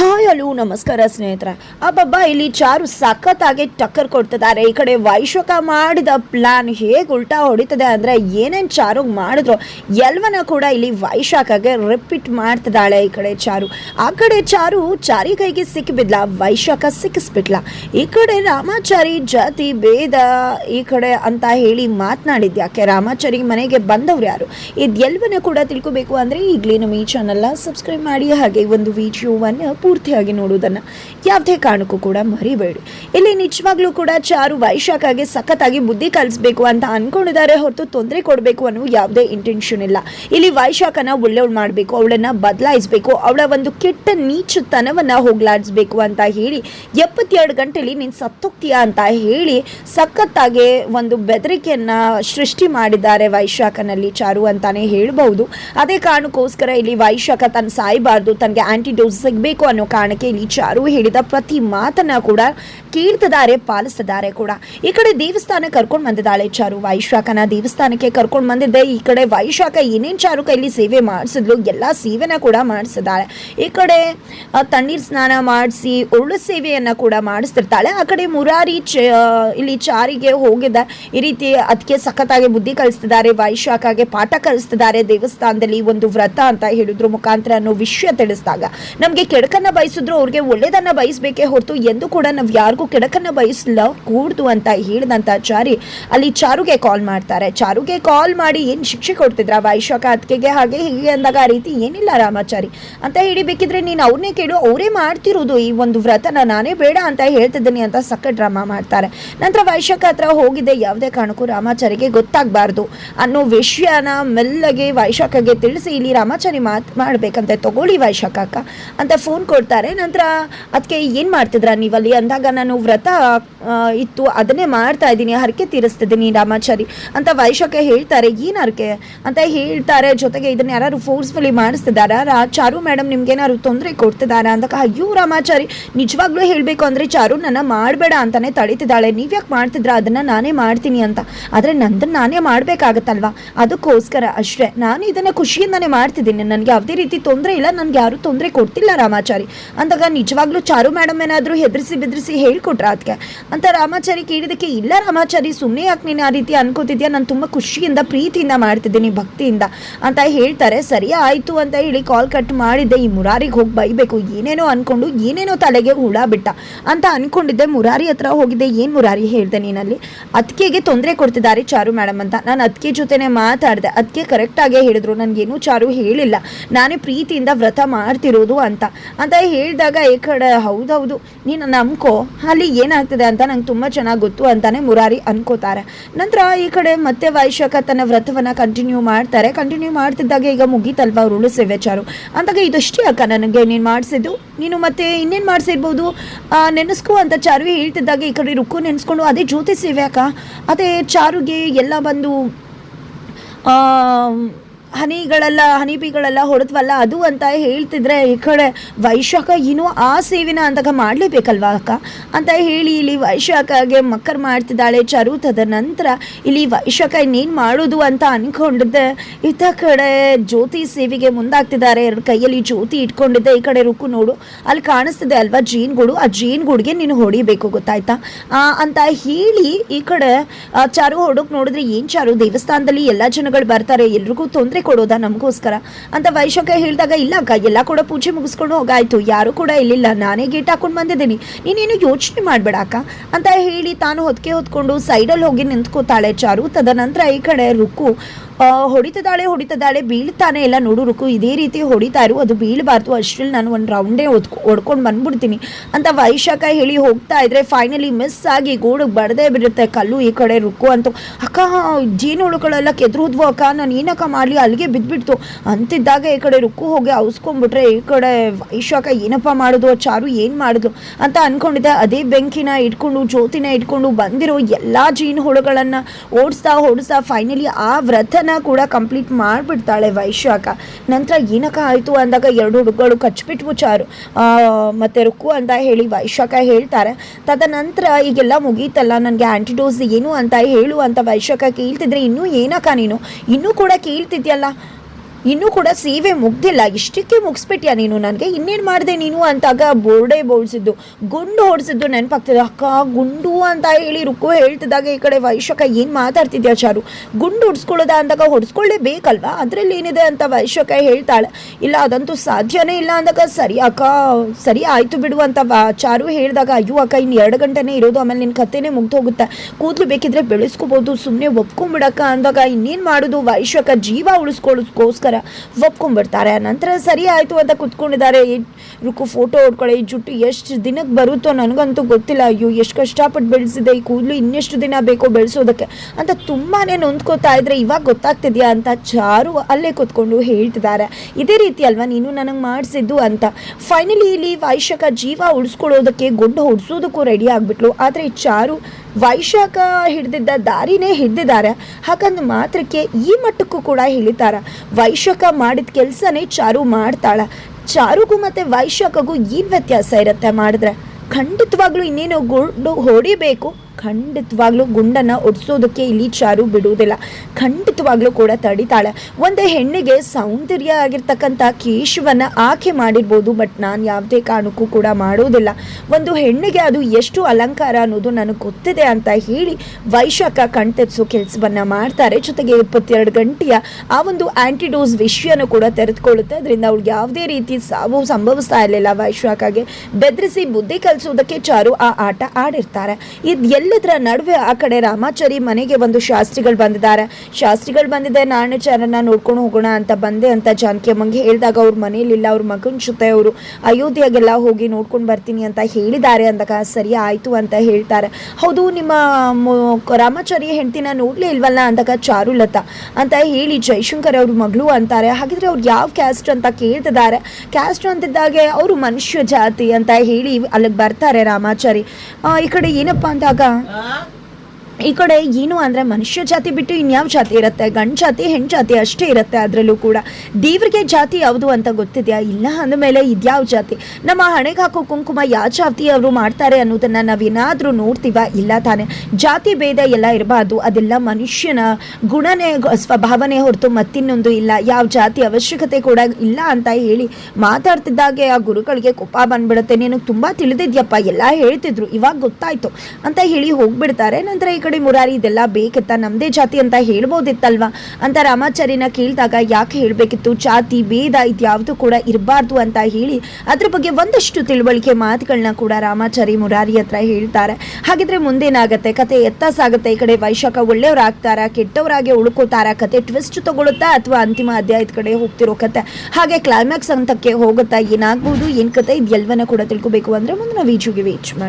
Hi, hello, ನಮಸ್ಕಾರ ಸ್ನೇಹಿತರೆ. ಅಬ್ಬಬ್ಬ, ಇಲ್ಲಿ ಚಾರು ಸಖತ್ತಾಗಿ ಟಕ್ಕರ್ ಕೊಡ್ತಿದ್ದಾರೆ. ಈ ಕಡೆ ವೈಶ್ವಕ ಮಾಡಿದ ಪ್ಲಾನ್ ಹೇಗೆ ಉಲ್ಟಾ ಹೊಡಿತದೆ ಅಂದರೆ ಏನೇನು ಚಾರು ಮಾಡಿದ್ರು ಎಲ್ವನ ಕೂಡ ಇಲ್ಲಿ ವೈಶಾಖಗೆ ರಿಪೀಟ್ ಮಾಡ್ತಿದ್ದಾಳೆ ಈ ಕಡೆ ಚಾರು. ಆ ಕಡೆ ಚಾರು ಚಾರಿ ಕೈಗೆ ಸಿಕ್ಕಿಬಿದ್ಲ ವೈಶಾಖ ಸಿಕ್ಕಿಸ್ಬಿಟ್ಲ ಈ ಕಡೆ ರಾಮಾಚಾರಿ ಜಾತಿ ಭೇದ ಈ ಕಡೆ ಅಂತ ಹೇಳಿ ಮಾತನಾಡಿದ್ಯಾಕೆ ರಾಮಾಚಾರಿ ಮನೆಗೆ ಬಂದವ್ರು ಯಾರು? ಇದೆಲ್ಲವನ್ನ ಕೂಡ ತಿಳ್ಕೊಬೇಕು ಅಂದರೆ ಈಗಲೇ ನಮ್ಮ ಈ ಚಾನಲ್ನ ಸಬ್ಸ್ಕ್ರೈಬ್ ಮಾಡಿ. ಹಾಗೆ ಒಂದು ವಿಡಿಯೋವನ್ನು ಪೂರ್ತಿಯಾಗಿ ನೋಡುವುದನ್ನು ಯಾವುದೇ ಕಾರಣಕ್ಕೂ ಕೂಡ ಮರಿಬೇಡಿ. ಇಲ್ಲಿ ನಿಜವಾಗ್ಲೂ ಕೂಡ ಚಾರು ವೈಶಾಖಗೆ ಸಖತ್ತಾಗಿ ಬುದ್ಧಿ ಕಲಿಸ್ಬೇಕು ಅಂತ ಅನ್ಕೊಂಡಿದ್ದಾರೆ ಹೊರತು ತೊಂದರೆ ಕೊಡಬೇಕು ಅನ್ನೋ ಯಾವುದೇ ಇಂಟೆನ್ಷನ್ ಇಲ್ಲ. ಇಲ್ಲಿ ವೈಶಾಖನ ಒಳ್ಳೆಯವಳು ಮಾಡಬೇಕು, ಅವಳನ್ನು ಬದಲಾಯಿಸಬೇಕು, ಅವಳ ಒಂದು ಕೆಟ್ಟ ನೀಚತನವನ್ನ ಹೋಗ್ಲಾಡಿಸ್ಬೇಕು ಅಂತ ಹೇಳಿ ಎಪ್ಪತ್ತೆರಡು ಗಂಟೆಲಿ ನೀನು ಸತ್ತೋಗ್ತೀಯ ಅಂತ ಹೇಳಿ ಸಖತ್ತಾಗಿ ಒಂದು ಬೆದರಿಕೆಯನ್ನ ಸೃಷ್ಟಿ ಮಾಡಿದ್ದಾರೆ ವೈಶಾಖನಲ್ಲಿ ಚಾರು ಅಂತಾನೆ ಹೇಳ್ಬಹುದು. ಅದೇ ಕಾರಣಕ್ಕೋಸ್ಕರ ಇಲ್ಲಿ ವೈಶಾಖ ತನ್ನ ಸಾಯಬಾರ್ದು, ತನಗೆ ಆಂಟಿಡೋಸ್ ಸಿಗಬೇಕು ಕಾರಣಕ್ಕೆ ಇಲ್ಲಿ ಚಾರು ಹೇಳಿದ ಪ್ರತಿ ಮಾತನ್ನ ಕೂಡ ಕೇಳ್ತಿದ್ದಾರೆ ಪಾಲಿಸ್ತಿದ್ದಾರೆ ಕೂಡ. ಈ ಕಡೆ ದೇವಸ್ಥಾನ ಕರ್ಕೊಂಡು ಬಂದಿದ್ದಾಳೆ ಚಾರು ವೈಶಾಖನ ದೇವಸ್ಥಾನಕ್ಕೆ ಕರ್ಕೊಂಡು ಬಂದಿದ್ದೆ. ಈ ಕಡೆ ವೈಶಾಖ ಏನೇನು ಚಾರು ಕೈಲಿ ಸೇವೆ ಮಾಡಿಸಿದ್ಲು, ಎಲ್ಲ ಸೇವೆನ ಕೂಡ ಮಾಡಿಸಿದ್ದಾಳೆ. ಈ ಕಡೆ ತಣ್ಣೀರ್ ಸ್ನಾನ ಮಾಡಿಸಿ ಉರುಳು ಸೇವೆಯನ್ನ ಕೂಡ ಮಾಡಿಸ್ತಿರ್ತಾಳೆ ಆ ಕಡೆ ಮುರಾರಿ ಇಲ್ಲಿ ಚಾರಿಗೆ ಹೋಗಿದ್ದ ಈ ರೀತಿ ಅದಕ್ಕೆ ಸಖತ್ತಾಗಿ ಬುದ್ಧಿ ಕಲಿಸ್ತಿದ್ದಾರೆ. ವೈಶಾಖಗೆ ಪಾಠ ಕಲಿಸ್ತಿದ್ದಾರೆ ದೇವಸ್ಥಾನದಲ್ಲಿ ಒಂದು ವ್ರತ ಅಂತ ಹೇಳಿದ್ರು. ಮುಖಾಂತರ ಅನ್ನೋ ವಿಷಯ ತಿಳಿಸಿದಾಗ ನಮಗೆ ಕೆಡಕನ್ನ ಬಯಸಿದ್ರು ಅವ್ರಿಗೆ ಒಳ್ಳೇದನ್ನ ಬಯಸ್ಬೇಕೇ ಹೊರತು ಎಂದು ಕೂಡ ನಾವು ಯಾರಿಗೂ ಕೆಡಕನ್ನ ಬಯಸಲ್ಲ ಕೂಡ್ದು ಅಂತ ಹೇಳಿದಂತ ಚಾರಿ ಅಲ್ಲಿ ಚಾರುಗೆ ಕಾಲ್ ಮಾಡ್ತಾರೆ. ಚಾರುಗೆ ಕಾಲ್ ಮಾಡಿ ಏನು ಶಿಕ್ಷೆ ಕೊಡ್ತಿದ್ರ? ವೈಶಾಖ ಅತ್ಕೆಗೆ ಹಾಗೆ ಹೀಗೆ ಅಂದಾಗ ಆ ರೀತಿ ಏನಿಲ್ಲ ರಾಮಾಚಾರಿ. ಅಂತ ಹೇಳಿ ಬೇಕಿದ್ರೆ ನೀನು ಅವ್ರನ್ನೇ ಕೇಳು, ಅವರೇ ಮಾಡ್ತಿರೋದು ಈ ಒಂದು ವ್ರತನ. ನಾನೇ ಬೇಡ ಅಂತ ಹೇಳ್ತಿದ್ದೀನಿ ಅಂತ ಸಕ್ಕ ಡ್ರಾಮಾ ಮಾಡ್ತಾರೆ. ನಂತರ ವೈಶಾಖ ಹತ್ರ ಹೋಗಿದ್ದೆ ಯಾವುದೇ ಕಾರಣಕ್ಕೂ ರಾಮಾಚಾರಿಗೆ ಗೊತ್ತಾಗಬಾರ್ದು ಅನ್ನೋ ವಿಷಯನ ಮೆಲ್ಲಗೆ ವೈಶಾಖಗೆ ತಿಳಿಸಿ ಇಲ್ಲಿ ರಾಮಾಚಾರಿ ಮಾತು ಮಾಡ್ಬೇಕಂತೆ. ತಗೊಳ್ಳಿ ವೈಶಾಖ ಅಂತ ಫೋನ್ ಕೊಡ್ತಾರೆ ನಂತರ ಅದಕ್ಕೆ ಏನು ಮಾಡ್ತಿದ್ರ ನೀವಲ್ಲಿ? ಅಂದಾಗ ನಾನು ವ್ರತ ಇತ್ತು. ಅದನ್ನೇ ಮಾಡ್ತಾ ಇದ್ದೀನಿ. ಹರಕೆ ತೀರಿಸ್ತಿದ್ದೀನಿ ರಾಮಾಚಾರಿ ಅಂತ ವೈಶಾಖ ಹೇಳ್ತಾರೆ. ಏನು ಹರಕೆ ಅಂತ ಹೇಳ್ತಾರೆ. ಜೊತೆಗೆ ಇದನ್ನು ಯಾರು ಫೋರ್ಸ್ಫುಲಿ ಮಾಡಿಸ್ತಿದ್ದಾರಾ? ರಾ, ಚಾರು ಮೇಡಮ್ ನಿಮ್ಗೇನಾದ್ರು ತೊಂದರೆ ಕೊಡ್ತಿದ್ದಾರಾ? ಅಂದಾಗ, ಅಯ್ಯೋ ರಾಮಾಚಾರಿ, ನಿಜವಾಗ್ಲೂ ಹೇಳಬೇಕು ಅಂದರೆ ಚಾರು ನನ್ನ ಮಾಡಬೇಡ ಅಂತಾನೆ ತಡೀತಿದ್ದಾಳೆ. ನೀವು ಯಾಕೆ ಮಾಡ್ತಿದ್ರ? ಅದನ್ನು ನಾನೇ ಮಾಡ್ತೀನಿ ಅಂತ. ಆದರೆ ನಂದನ್ನು ನಾನೇ ಮಾಡಬೇಕಾಗತ್ತಲ್ವಾ? ಅದಕ್ಕೋಸ್ಕರ ಅಷ್ಟೇ. ನಾನು ಇದನ್ನು ಖುಷಿಯಿಂದನೇ ಮಾಡ್ತಿದ್ದೀನಿ. ನನಗೆ ಯಾವುದೇ ರೀತಿ ತೊಂದರೆ ಇಲ್ಲ. ನನಗೆ ಯಾರೂ ತೊಂದರೆ ಕೊಡ್ತಿಲ್ಲ ರಾಮಾಚಾರಿ. ಅಂದಾಗ ನಿಜವಾಗ್ಲೂ ಚಾರು ಮೇಡಮ್ ಏನಾದರೂ ಹೆದರಿಸಿ ಬೆದರಿಸಿ ಹೇಳ್ಕೊಟ್ರ ಅದಕ್ಕೆ ಅಂತ ರಾಮಾಚಾರಿ ಕೇಳಿದಕ್ಕೆ, ಇಲ್ಲ ರಾಮಾಚಾರಿ ಸುಮ್ಮನೆ ಯಾಕೆ ನೀನು ಆ ರೀತಿ ಅನ್ಕೋತಿದ್ಯಾ? ನಾನು ತುಂಬ ಖುಷಿಯಿಂದ, ಪ್ರೀತಿಯಿಂದ ಮಾಡ್ತಿದ್ದೀನಿ, ಭಕ್ತಿಯಿಂದ ಅಂತ ಹೇಳ್ತಾರೆ. ಸರಿ ಆಯಿತು ಅಂತ ಹೇಳಿ ಕಾಲ್ ಕಟ್ ಮಾಡಿದ್ದೆ. ಈ ಮುರಾರಿಗೆ ಹೋಗಿ ಬೈಬೇಕು. ಏನೇನೋ ಅನ್ಕೊಂಡು, ಏನೇನೋ ತಲೆಗೆ ಹುಳ ಬಿಟ್ಟ ಅಂತ ಅನ್ಕೊಂಡಿದ್ದೆ. ಮುರಾರಿ ಹತ್ರ ಹೋಗಿದ್ದೆ. ಏನು ಮುರಾರಿ ಹೇಳಿದೆ ನೀನಲ್ಲಿ? ಅದಕ್ಕೆಗೆ ತೊಂದರೆ ಕೊಡ್ತಿದ್ದಾರೆ ಚಾರು ಮೇಡಮ್ ಅಂತ. ನಾನು ಅದಕ್ಕೆ ಜೊತೆನೆ ಮಾತಾಡಿದೆ. ಅದಕ್ಕೆ ಕರೆಕ್ಟಾಗೇ ಹೇಳಿದ್ರು. ನನಗೇನು ಚಾರು ಹೇಳಿಲ್ಲ. ನಾನೇ ಪ್ರೀತಿಯಿಂದ ವ್ರತ ಮಾಡ್ತಿರೋದು ಅಂತ. ಅಂತ ಹೇಳಿದಾಗ ಈ ಕಡೆ, ಹೌದೌದು, ನೀನು ನಂಬ್ಕೋ, ಅಲ್ಲಿ ಏನಾಗ್ತದೆ ಅಂತ ನಂಗೆ ತುಂಬ ಚೆನ್ನಾಗಿ ಗೊತ್ತು ಅಂತಾನೆ ಮುರಾರಿ ಅನ್ಕೋತಾರೆ. ನಂತರ ಈ ಕಡೆ ಮತ್ತೆ ವೈಶಾಖ ತನ್ನ ವ್ರತವನ್ನು ಕಂಟಿನ್ಯೂ ಮಾಡ್ತಾರೆ. ಕಂಟಿನ್ಯೂ ಮಾಡ್ತಿದ್ದಾಗ ಈಗ ಮುಗೀತಲ್ವಾ ರುಳು ಸೇವೆ ಚಾರು? ಅಂದಾಗ ಇದಷ್ಟೇ ಅಕ್ಕ ನನಗೆ, ನೀನು ಮಾಡಿಸಿದ್ದು? ನೀನು ಮತ್ತೆ ಇನ್ನೇನು ಮಾಡಿಸಿರ್ಬೋದು? ನೆನೆಸ್ಕೋ ಅಂತ ಚಾರು ಹೇಳ್ತಿದ್ದಾಗ ಈ ಕಡೆ ರುಕ್ಕು ನೆನೆಸ್ಕೊಂಡು, ಅದೇ ಜ್ಯೋತಿ ಸೇವೆ ಅಕ್ಕ. ಅದೇ ಚಾರುಗೆ ಎಲ್ಲ ಬಂದು ಹನಿಗಳೆಲ್ಲ, ಹನಿಬಿಗಳೆಲ್ಲ ಹೊಡೆದ್ವಲ್ಲ, ಅದು ಅಂತ ಹೇಳ್ತಿದ್ರೆ ಈ ಕಡೆ ವೈಶಾಖ ಏನೋ ಆ ಸೇವೆನ ಅಂದಾಗ ಮಾಡಲೇಬೇಕಲ್ವಾ ಅಕ್ಕ? ಅಂತ ಹೇಳಿ ಇಲ್ಲಿ ವೈಶಾಖಗೆ ಮಕ್ಕರ್ ಮಾಡ್ತಿದ್ದಾಳೆ ಚಾರು ತದನಂತರ ಇಲ್ಲಿ ವೈಶಾಖ ಇನ್ನೇನು ಮಾಡೋದು ಅಂತ ಅನ್ಕೊಂಡಿದ್ದೆ. ಇತ್ತ ಕಡೆ ಜ್ಯೋತಿ ಸೇವೆಗೆ ಮುಂದಾಗ್ತಿದ್ದಾರೆ. ಎರಡು ಕೈಯಲ್ಲಿ ಜ್ಯೋತಿ ಇಟ್ಕೊಂಡಿದ್ದೆ. ಈ ಕಡೆ ರುಕು ನೋಡು. ಅಲ್ಲಿ ಕಾಣಿಸ್ತಿದೆ ಅಲ್ವಾ ಜೇನ್ಗಳು ಆ ಜೇನ್ಗುಡ್ಗೆ ನೀನು ಹೊಡಿಬೇಕು ಗೊತ್ತಾಯ್ತಾ? ಅಂತ ಹೇಳಿ ಈ ಕಡೆ ಚಾರು ಹೊಡೋಕ್ ನೋಡಿದ್ರೆ ಏನ್ ಚಾರು? ದೇವಸ್ಥಾನದಲ್ಲಿ ಎಲ್ಲ ಜನಗಳು ಬರ್ತಾರೆ. ಎಲ್ರಿಗೂ ತೊಂದರೆ ಕೊಡೋದಾ ನಮಗೋಸ್ಕರ? ಅಂತ ವೈಶಾಖ ಹೇಳಿದಾಗ, ಇಲ್ಲ ಅಕ್ಕ, ಎಲ್ಲ ಕೂಡ ಪೂಜೆ ಮುಗಿಸ್ಕೊಂಡು ಹೋಗಾಯ್ತು, ಯಾರು ಕೂಡ ಇಲ್ಲಿಲ್ಲ, ನಾನೇ ಗೇಟ್ ಹಾಕೊಂಡು ಬಂದಿದ್ದೀನಿ. ನೀನೇನು ಯೋಚನೆ ಮಾಡಬೇಡ ಅಕ್ಕ, ಅಂತ ಹೇಳಿ ತಾನು ಹೊತ್ಕೆ ಹೊತ್ಕೊಂಡು ಸೈಡಲ್ಲಿ ಹೋಗಿ ನಿಂತ್ಕೋತಾಳೆ. ಚಾರು ತದನಂತರ ಈ ಕಡೆ ರುಕ್ಕು ಹೊಡಿತದಾಳೆ ಹೊಡಿತದಾಳೆ ಬೀಳ್ತಾನೆ ಎಲ್ಲ ನೋಡು ರುಕು, ಇದೇ ರೀತಿ ಹೊಡಿತಾ ಇರು. ಅದು ಬೀಳಬಾರ್ದು. ಅಷ್ಟರಲ್ಲಿ ನಾನು ಒಂದು ರೌಂಡೇ ಹೊತ್ಕೊ ಹೊಡ್ಕೊಂಡು ಬಂದ್ಬಿಡ್ತೀನಿ. ಅಂತ ವೈಶಾಖ ಹೇಳಿ ಹೋಗ್ತಾ ಇದ್ರೆ ಫೈನಲಿ ಮಿಸ್ ಆಗಿ ಗೋಡು ಬಡದೇ ಬಿಡುತ್ತೆ ಕಲ್ಲು ಈ ಕಡೆ ರುಕ್ಕು ಅಂತ. ಅಕ್ಕ ಜೇನುಹುಳುಗಳೆಲ್ಲ ಕೆದ್ರೋದ್ವು ಅಕ್ಕ. ನಾನು ಏನಕ್ಕ ಮಾಡಲಿ? ಅಲ್ಲಿಗೆ ಬಿದ್ದುಬಿಡ್ತು ಅಂತಿದ್ದಾಗ ಈ ಕಡೆ ರುಕ್ಕು ಹೋಗಿ ಔಸ್ಕೊಂಡ್ಬಿಟ್ರೆ ಈ ಕಡೆ ವೈಶಾಖ ಏನಪ್ಪ ಮಾಡೋದು? ಚಾರು ಏನು ಮಾಡಿದ್ಲು ಅಂತ ಅಂದ್ಕೊಂಡಿದ್ದೆ ಅದೇ ಬೆಂಕಿನ ಇಟ್ಕೊಂಡು, ಜ್ಯೋತಿನ ಇಟ್ಕೊಂಡು ಬಂದಿರೋ ಎಲ್ಲ ಜೇನುಹುಳುಗಳನ್ನು ಓಡಿಸ್ತಾ ಓಡಿಸ್ತಾ ಫೈನಲಿ ಆ ವ್ರತನ ಕೂಡ ಕಂಪ್ಲೀಟ್ ಮಾಡಿಬಿಡ್ತಾಳೆ ವೈಶಾಖ. ನಂತರ ಏನಕ್ಕ ಆಯಿತು ಅಂದಾಗ ಎರಡು ಹುಡುಗಳು ಕಚ್ಬಿಟ್ಟು ಚಾರು. ಮತ್ತೆ ರುಕ್ಕು ಅಂತ ಹೇಳಿ ವೈಶಾಖ ಹೇಳ್ತಾರೆ. ತದನಂತರ ಈಗೆಲ್ಲ ಮುಗೀತಲ್ಲ, ನನಗೆ ಆ್ಯಂಟಿಡೋಸ್ ಏನು ಅಂತ ಹೇಳು ಅಂತ ವೈಶಾಖ ಕೇಳ್ತಿದ್ರೆ ಇನ್ನೂ ಏನಕ್ಕ ನೀನು? ಇನ್ನೂ ಕೂಡ ಕೇಳ್ತಿದ್ಯಲ್ಲ? ಇನ್ನೂ ಕೂಡ ಸೇವೆ ಮುಗ್ದಿಲ್ಲ. ಇಷ್ಟಕ್ಕೆ ಮುಗಿಸ್ಬಿಟ್ಯಾ ನೀನು? ನನಗೆ ಇನ್ನೇನು ಮಾಡಿದೆ ನೀನು ಅಂತಾಗ ಬೋರ್ಡೇ ಬೋಳ್ಸಿದ್ದು. ಗುಂಡು ಹೊಡಿಸಿದ್ದು ನೆನಪಾಗ್ತದೆ. ಅಕ್ಕ, ಗುಂಡು ಅಂತ ಹೇಳಿ ರುಕ್ಕು ಹೇಳ್ತಿದ್ದಾಗ ಈ ಕಡೆ ವೈಶಕ ಏನು ಮಾತಾಡ್ತಿದ್ಯಾ ಚಾರು? ಗುಂಡು ಹೊಡ್ಸ್ಕೊಳ್ಳೋದ ಅಂದಾಗ ಹೊಡ್ಸ್ಕೊಳ್ಳೇಬೇಕಲ್ವಾ? ಅದರಲ್ಲಿ ಏನಿದೆ ಅಂತ ವೈಶಕ ಹೇಳ್ತಾಳೆ. ಇಲ್ಲ, ಅದಂತೂ ಸಾಧ್ಯನೇ ಇಲ್ಲ ಅಂದಾಗ ಸರಿ ಅಕ್ಕ, ಸರಿ ಆಯಿತು ಬಿಡು ಅಂತ ಚಾರು ಹೇಳಿದಾಗ, ಅಯ್ಯೋ ಅಕ್ಕ ಇನ್ನು ಎರಡು ಗಂಟೆನೇ ಇರೋದು. ಆಮೇಲೆ ನಿನ್ನ ಕತ್ತೆನೇ ಮುಗ್ದು ಹೋಗುತ್ತೆ ಕೂದಲು ಬೇಕಿದ್ರೆ ಬೆಳೆಸ್ಕೋಬೋದು. ಸುಮ್ಮನೆ ಒಪ್ಕೊಂಬಿಡಕ್ಕ ಅಂದಾಗ ಇನ್ನೇನು ಮಾಡೋದು? ವೈಶಕ ಜೀವ ಉಳಿಸ್ಕೊಳ್ಳೋದಕ್ಕೋಸ್ಕರ. ಒಪ್ಕೊಂಡ್ಬಿಡ್ತಾರೆ. ನಂತರ ಸರಿ ಆಯಿತು ಅಂತ ಕುತ್ಕೊಂಡಿದ್ದಾರೆ. ರುಕು ಫೋಟೋ ಹೊಡ್ಕೊಳ್ಳಿ ಈ ಜುಟ್ಟು ಎಷ್ಟು ದಿನಕ್ಕೆ ಬರುತ್ತೋ ನನಗಂತೂ ಗೊತ್ತಿಲ್ಲ. ಅಯ್ಯೋ, ಎಷ್ಟು ಕಷ್ಟಪಟ್ಟು ಬೆಳೆಸಿದೆ. ಈ ಕೂದಲು ಇನ್ನೆಷ್ಟು ದಿನ ಬೇಕೋ ಬೆಳೆಸೋದಕ್ಕೆ ಅಂತ ತುಂಬಾ ನೊಂದ್ಕೋತಾ ಇದ್ರೆ ಇವಾಗ ಗೊತ್ತಾಗ್ತಿದ್ಯಾ ಅಂತ ಚಾರು ಅಲ್ಲೇ ಕೂತ್ಕೊಂಡು ಹೇಳ್ತಿದ್ದಾರೆ. ಇದೇ ರೀತಿ ಅಲ್ವಾ ನೀನು ನನಗೆ ಮಾಡಿಸಿದ್ದು ಅಂತ. ಫೈನಲಿ ಇಲ್ಲಿ ವೈಶಾಖ ಜೀವ ಉಳಿಸ್ಕೊಳ್ಳೋದಕ್ಕೆ ಗುಂಡು ಹೊಡ್ಸೋದಕ್ಕೂ ರೆಡಿ ಆಗಿಬಿಟ್ಲು. ಆದರೆ ಚಾರು ವೈಶಾಖ ಹಿಡ್ದಿದ್ದ ದಾರಿನೇ ಹಿಡ್ದಿದ್ದಾರೆ. ಹಾಗಂದು ಮಾತ್ರಕ್ಕೆ ಈ ಮಟ್ಟಕ್ಕೂ ಕೂಡ ಹೇಳಿತಾರ ವೈಶಾಖ ಮಾಡಿದ ಕೆಲಸನೇ ಚಾರು ಮಾಡ್ತಾಳೆ. ಚಾರುಗೂ ಮತ್ತೆ ವೈಶಾಖಗೂ ಏನು ವ್ಯತ್ಯಾಸ ಇರುತ್ತೆ ಮಾಡಿದ್ರೆ? ಖಂಡಿತವಾಗ್ಲೂ ಇನ್ನೇನು ಗುಂಡು ಹೊಡಿಬೇಕು? ಖಂಡಿತವಾಗ್ಲೂ ಗುಂಡನ್ನು ಒಡಿಸೋದಕ್ಕೆ ಇಲ್ಲಿ ಚಾರು ಬಿಡುವುದಿಲ್ಲ. ಖಂಡಿತವಾಗ್ಲೂ ಕೂಡ ತಡಿತಾಳೆ. ಒಂದು ಹೆಣ್ಣಿಗೆ ಸೌಂದರ್ಯ ಆಗಿರ್ತಕ್ಕಂಥ ಕೇಶವನ್ನು ಆಕೆ ಮಾಡಿರ್ಬೋದು, ಬಟ್ ನಾನು ಯಾವುದೇ ಕಾರಣಕ್ಕೂ ಕೂಡ ಮಾಡೋದಿಲ್ಲ ಒಂದು ಹೆಣ್ಣಿಗೆ ಅದು ಎಷ್ಟು ಅಲಂಕಾರ ಅನ್ನೋದು ನನಗೆ ಗೊತ್ತಿದೆ ಅಂತ ಹೇಳಿ ವೈಶಾಖ ಕಣ್ತೆತ್ಸೋ ಕೆಲಸವನ್ನ ಮಾಡ್ತಾರೆ. ಜೊತೆಗೆ ಇಪ್ಪತ್ತೆರಡು ಗಂಟೆಯ ಆ ಒಂದು ಆಂಟಿಡೋಸ್ ವಿಷಯನೂ ಕೂಡ ತೆರೆದುಕೊಳ್ಳುತ್ತೆ. ಅದರಿಂದ ಅವಳಿಗೆ ಯಾವುದೇ ರೀತಿ ಸಾವು ಸಂಭವಿಸ್ತಾ ಇರಲಿಲ್ಲ ವೈಶಾಖಗೆ. ಬೆದರಿಸಿ ಬುದ್ಧಿ ಕಲಿಸೋದಕ್ಕೆ ಚಾರು ಆ ಆಟ ಆಡಿರ್ತಾರೆ. ಇದು ಎಲ್ಲದರ ನಡುವೆ ಆ ಕಡೆ ರಾಮಾಚಾರಿ ಮನೆಗೆ ಒಂದು ಶಾಸ್ತ್ರಿಗಳು ಬಂದಿದ್ದಾರೆ. ಶಾಸ್ತ್ರಿಗಳು ಬಂದಿದೆ ನಾನು ಚಾರನ್ನ ನೋಡ್ಕೊಂಡು ಹೋಗೋಣ ಅಂತ ಬಂದೆ ಅಂತ ಜಾನಕಿ ಅಮ್ಮಂಗೆ ಹೇಳಿದಾಗ ಅವ್ರ ಮನೇಲಿಲ್ಲ ಅವ್ರ ಮಗನ ಜೊತೆ ಅವರು ಅಯೋಧ್ಯೆಗೆಲ್ಲ ಹೋಗಿ ನೋಡ್ಕೊಂಡು ಬರ್ತೀನಿ ಅಂತ ಹೇಳಿದ್ದಾರೆ ಅಂದಾಗ ಸರಿ ಆಯಿತು ಅಂತ ಹೇಳ್ತಾರೆ. ಹೌದು, ನಿಮ್ಮ ರಾಮಾಚಾರ್ಯ ರಾಮಾಚಾರಿ ಹೆಂಡ್ತಿನ ನೋಡ್ಲೇ ಇಲ್ವಲ್ಲ ಅಂದಾಗ ಚಾರುಲತಾ ಅಂತ ಹೇಳಿ ಜೈಶಂಕರ್ ಅವ್ರ ಮಗಳು ಅಂತಾರೆ. ಹಾಗಿದ್ರೆ ಅವ್ರು ಯಾವ ಕ್ಯಾಸ್ಟ್ ಅಂತ ಕೇಳ್ತಿದ್ದಾರೆ. ಕ್ಯಾಸ್ಟ್ ಅಂತಿದ್ದಾಗೆ ಅವರು ಮನುಷ್ಯ ಜಾತಿ ಅಂತ ಹೇಳಿ ಅಲ್ಲಿಗೆ ಬರ್ತಾರೆ ರಾಮಾಚಾರಿ. ಈ ಕಡೆ ಏನಪ್ಪ ಅಂದಾಗ 啊？ಈ ಕಡೆ ಏನು ಅಂದರೆ ಮನುಷ್ಯ ಜಾತಿ ಬಿಟ್ಟು ಇನ್ಯಾವ ಜಾತಿ ಇರುತ್ತೆ, ಗಂಡು ಜಾತಿ ಹೆಣ್ಣು ಜಾತಿ ಅಷ್ಟೇ ಇರುತ್ತೆ ಅದರಲ್ಲೂ ಕೂಡ. ದೇವ್ರಿಗೆ ಜಾತಿ ಯಾವುದು ಅಂತ ಗೊತ್ತಿದೆಯಾ? ಇಲ್ಲ ಅಂದಮೇಲೆ ಇದ್ಯಾವ ಜಾತಿ? ನಮ್ಮ ಹಣೆಗೆ ಹಾಕೋ ಕುಂಕುಮ ಯಾವ ಜಾತಿ ಅವರು ಮಾಡ್ತಾರೆ ಅನ್ನೋದನ್ನು ನಾವೇನಾದರೂ ನೋಡ್ತೀವ? ಇಲ್ಲ ತಾನೆ. ಜಾತಿ ಭೇದ ಎಲ್ಲ ಇರಬಾರ್ದು. ಅದೆಲ್ಲ ಮನುಷ್ಯನ ಗುಣನೇ, ಸ್ವಭಾವನೆ ಹೊರತು ಮತ್ತಿನ್ನೊಂದು ಇಲ್ಲ. ಯಾವ ಜಾತಿ ಅವಶ್ಯಕತೆ ಕೂಡ ಇಲ್ಲ ಅಂತ ಹೇಳಿ ಮಾತಾಡ್ತಿದ್ದಾಗೆ ಆ ಗುರುಗಳಿಗೆ ಕೋಪ ಬಂದ್ಬಿಡುತ್ತೆ. ನೀನು ತುಂಬ ತಿಳಿದಿದ್ಯಪ್ಪ. ಎಲ್ಲ ಹೇಳ್ತಿದ್ರು. ಇವಾಗ ಗೊತ್ತಾಯಿತು ಅಂತ ಹೇಳಿ ಹೋಗ್ಬಿಡ್ತಾರೆ. ನಂತರ ಈ ಕಡೆ ಮುರಾರಿ, ಇದೆಲ್ಲ ಬೇಕಿತ್ತ? ನಮ್ಮದೇ ಜಾತಿ ಅಂತ ಹೇಳ್ಬೋದಿತ್ತಲ್ವಾ? ಅಂತ ರಾಮಾಚಾರ್ಯನ ಕೇಳಿದಾಗ ಯಾಕೆ ಹೇಳಬೇಕಿತ್ತು? ಜಾತಿ ಭೇದ ಇದ್ಯಾವುದು ಕೂಡ ಇರಬಾರ್ದು ಅಂತ ಹೇಳಿ ಅದ್ರ ಬಗ್ಗೆ ಒಂದಷ್ಟು ತಿಳುವಳಿಕೆ ಮಾತುಗಳನ್ನ ಕೂಡ ರಾಮಾಚಾರಿ ಮುರಾರಿ ಹತ್ರ ಹೇಳ್ತಾರೆ. ಹಾಗಿದ್ರೆ ಮುಂದೇನಾಗತ್ತೆ? ಕತೆ ಎತ್ತ ಸಾಗುತ್ತೆ ಈ ಕಡೆ ವೈಶಾಖ ಒಳ್ಳೆಯವರಾಗ್ತಾರ? ಕೆಟ್ಟವರಾಗೆ ಉಳ್ಕೋತಾರ? ಕತೆ ಟ್ವಿಸ್ಟ್ ತಗೊಳುತ್ತಾ ಅಥವಾ ಅಂತಿಮ ಅಧ್ಯಾಯದ ಕಡೆ ಹೋಗ್ತಿರೋ ಕತೆ? ಹಾಗೆ ಕ್ಲೈಮ್ಯಾಕ್ಸ್ ಹಂತಕ್ಕೆ ಹೋಗುತ್ತಾ ಏನಾಗ್ಬೋದು? ಏನ್ ಕತೆ? ಇದೆಲ್ಲವನ್ನ ಕೂಡ ತಿಳ್ಕೊಬೇಕು ಅಂದ್ರೆ ಮುಂದಿನ ವೀಜುಗೆ ವೇಚ್ ಮಾಡಿ